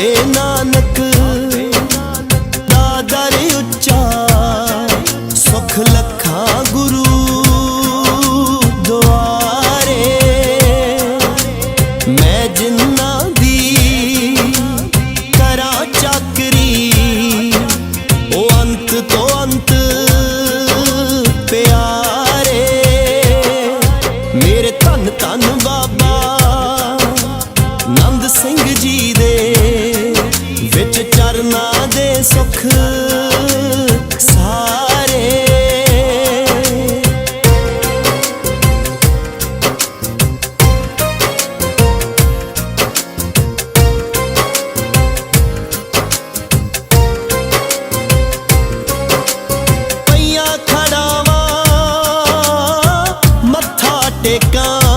ਵੇ ਨਾਨਕ ਦਾਦਰ ਉੱਚਾ ਸੁਖ ਲਖਾ ਗੁਰੂ ਦੁਆਰੇ। ਮੈਂ ਜਿੰਨ ਕਰਨਾ ਦੇ ਸੁਖ ਸਾਰੇ। ਟੇਕਾਂ।